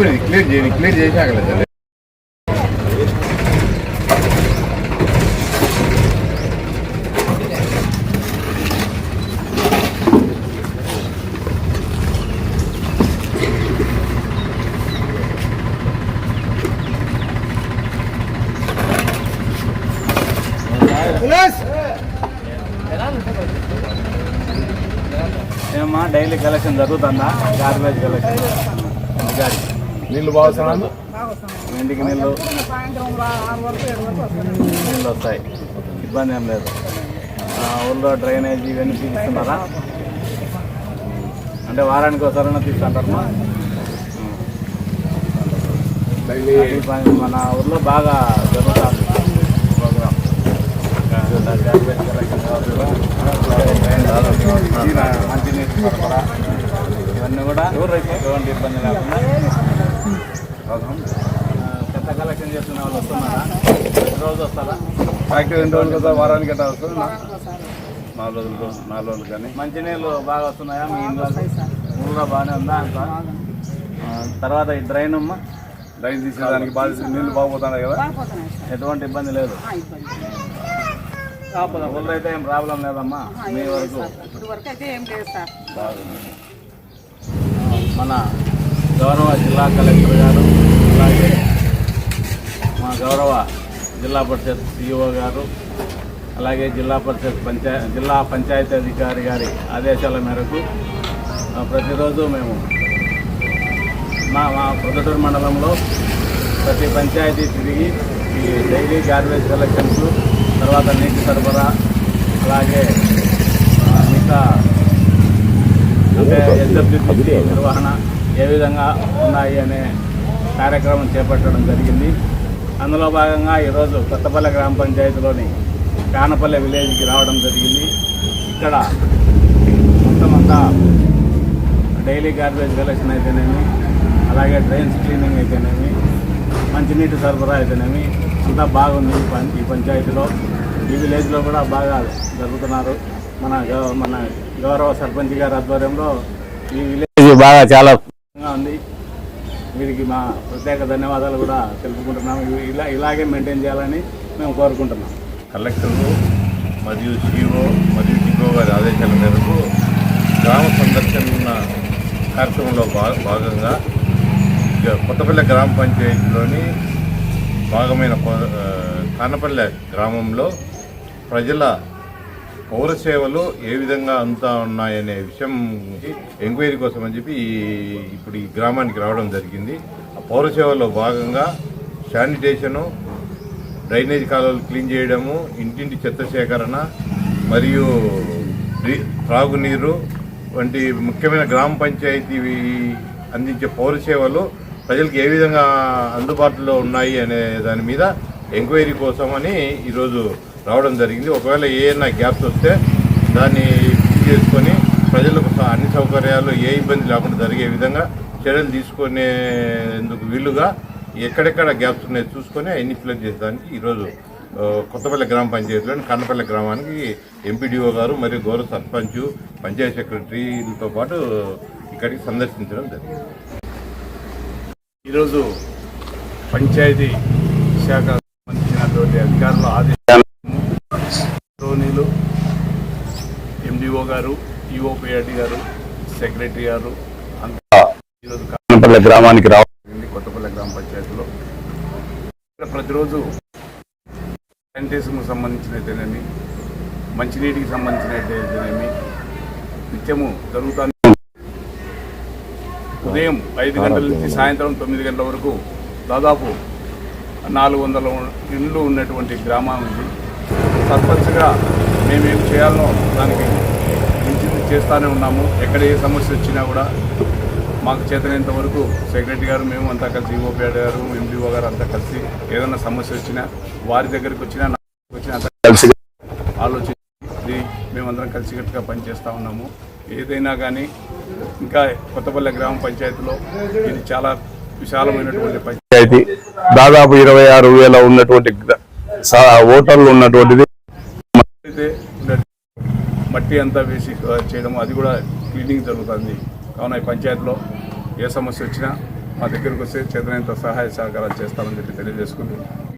వేరే క్లియర్ చేయండి క్లియర్ చేసాక ఏమమ్మా డైలీ కలెక్షన్ జరుగుతుందా? గార్బేజ్ కలెక్షన్ గాడి. నీళ్ళు బాగుతున్నాను ఇంటికి నీళ్ళు. నీళ్ళు వస్తాయి. ఇబ్బంది ఏం లేదు. ఆ, ఊళ్ళో డ్రైనేజ్ ఇవన్నీ తీస్తున్నారా? అంటే వారానికి ఒకసారైనా పని- మన ఊర్లో బాగా జరుగుతుంది ప్రోగ్రామ్ గార్బేజ్ కలెక్షన్ కావచ్చు మంచినీటి సరఫరా ఇవన్నీ కూడా ఎటువంటి ఇబ్బంది లేకుండా ప్రోగ్రామ్ చెత్త కలెక్షన్ చేస్తున్న వాళ్ళు వస్తున్నారా? రోజు వస్తారా? ఫ్యాక్టరీ రెండు రోజులు కదా వారానికి ఎట్లా వస్తుంది నాలుగు రోజులు నాలుగు రోజులు కానీ. మంచినీళ్ళు బాగా వస్తున్నాయా? మీ ఇంట్లో ఊళ్ళో బాగానే ఉందా అంతా? తర్వాత ఈ డ్రైన్ అమ్మా? లైన్ తీసేదానికి బాగా నీళ్ళు బాగుపోతున్నాయి కదా? ఎటువంటి ఇబ్బంది లేదు. ఊళ్ళో అయితే ఏం ప్రాబ్లం లేదమ్మా. మీ వరకు. ఇప్పటివరకు అయితే ఏం లేదు సార్. బాగుంది. మన గౌరవ జిల్లా కలెక్టర్ గారు అలాగే మా గౌరవ జిల్లా పరిషత్ సిఇఓ గారు అలాగే జిల్లా పరిషత్ పంచాయ జిల్లా పంచాయతీ అధికారి గారి ఆదేశాల మేరకు ప్రతిరోజు మేము మా మా ప్రొద్దుటూరు మండలంలో ప్రతి పంచాయతీ తిరిగి ఈ డైలీ గార్బేజ్ కలెక్షన్స్ తర్వాత నీటి సరఫరా అలాగే మిగతా అంటే నిర్వహణ ఏ విధంగా ఉన్నాయి అనే కార్యక్రమం చేపట్టడం జరిగింది. అందులో భాగంగా ఈరోజు కొత్తపల్లె గ్రామ పంచాయతీలోని కానపల్లె విలేజ్కి రావడం జరిగింది. ఇక్కడ మొత్తం అంతా డైలీ గార్బేజ్ కలెక్షన్ అయితేనేమి అలాగే డ్రైన్స్ క్లీనింగ్ అయితేనేమి మంచినీటి సరఫరా అయితేనేమి అంతా బాగుంది ఈ పం- ఈ పంచాయతీలో. ఈ విలేజ్లో కూడా బాగా జరుగుతున్నారు. మన గౌ- మన గౌరవ సర్పంచ్ గారి ఆధ్వర్యంలో ఈ విలేజ్ బాగా చాలా ఉంది. వీరికి మా ప్రత్యేక ధన్యవాదాలు కూడా తెలుపుకుంటున్నాము. ఇలా ఇలాగే మెయింటైన్ చేయాలని మేము కోరుకుంటున్నాం. కలెక్టర్లు మరియు సిఇఓ మరియు డిఓ గారి ఆదేశాల మేరకు గ్రామ సందర్శన కార్యక్రమంలో భాగంగా కొత్తపల్లె గ్రామ పంచాయతీలోని భాగమైన కానపల్లె గ్రామంలో ప్రజల పౌర సేవలు ఏ విధంగా అందుతా ఉన్నాయనే విషయం ఎంక్వైరీ కోసం అని చెప్పి ఇప్పుడు ఈ గ్రామానికి రావడం జరిగింది. ఆ పౌర సేవల్లో భాగంగా శానిటేషను డ్రైనేజ్ కాలువలు క్లీన్ చేయడము ఇంటింటి చెత్త సేకరణ మరియు త్రాగునీరు వంటి ముఖ్యమైన గ్రామ పంచాయతీ అందించే పౌర సేవలు ప్రజలకు ఏ విధంగా అందుబాటులో ఉన్నాయి అనే దాని మీద ఎంక్వైరీ కోసమని ఈరోజు రావడం జరిగింది. ఒకవేళ ఏమైనా గ్యాప్స్ వస్తే దాన్ని చేసుకొని ప్రజలకు అన్ని సౌకర్యాలు ఏ ఇబ్బంది లేకుండా జరిగే విధంగా చర్యలు తీసుకునేందుకు వీలుగా ఎక్కడెక్కడ గ్యాప్స్ ఉన్నాయో చూసుకొని అవన్నీ ఫిల్అప్ చేసేదానికి ఈరోజు కొత్తపల్లి గ్రామ పంచాయతీలోని కన్నపల్లి గ్రామానికి ఎంపీడీఓ గారు మరియు గౌరవ సర్పంచ్ పంచాయత్ సెక్రటరీలతో పాటు ఇక్కడికి సందర్శించడం జరిగింది. ఈరోజు పంచాయతీ శాఖ సంబంధించినటువంటి అధికారుల ఆదేశాలు ధోనీలు ఎండిఓ గారు ఈఓపిఆర్డి గారు సెక్రటరీ గారు అంతా ఈరోజు కానపల్లె గ్రామానికి రావాలి కొత్తపల్లె గ్రామ పంచాయతీలో. ప్రతిరోజు శానిటేషన్కు సంబంధించినట్టేనేమి మంచినీటికి సంబంధించినట్టేనేమి నిత్యము జరుగుతాను. ఉదయం ఐదు గంటల నుంచి సాయంత్రం తొమ్మిది గంటల వరకు దాదాపు నాలుగు వందల ఇండ్లు ఉన్నటువంటి గ్రామం ఇది. సర్పంచ్గా మేమేం చేయాలో దానికి మించింది చేస్తూనే ఉన్నాము. ఎక్కడ ఏ సమస్య వచ్చినా కూడా మాకు చేతనేంత వరకు సెక్రటరీ గారు మేము అంతా కలిసి ఈఓపీఆర్ గారు ఎండిఓ గారు అంతా కలిసి ఏదైనా సమస్య వచ్చినా వారి దగ్గరికి వచ్చినా నా దగ్గరికి వచ్చినా అంతా కలిసి ఆలోచించి మేమందరం కలిసికట్టుగా పనిచేస్తూ ఉన్నాము. ఏదైనా కానీ ఇంకా కొత్తపల్లె గ్రామ పంచాయతీలో ఇది చాలా విశాలమైనటువంటి పంచాయతీ. దాదాపు ఇరవై ఆరు వేల ఉన్నటువంటి సా- ఓటర్లు ఉన్నటువంటిది మట్టి అంతా వేసి చేయడం అది కూడా క్లీనింగ్ జరుగుతుంది. కావున ఈ పంచాయతీలో ఏ సమస్య వచ్చినా మా దగ్గరకు వస్తే చేతనైనంత సహాయ సహకారాలు చేస్తామని చెప్పి తెలియజేసుకుంటున్నాం.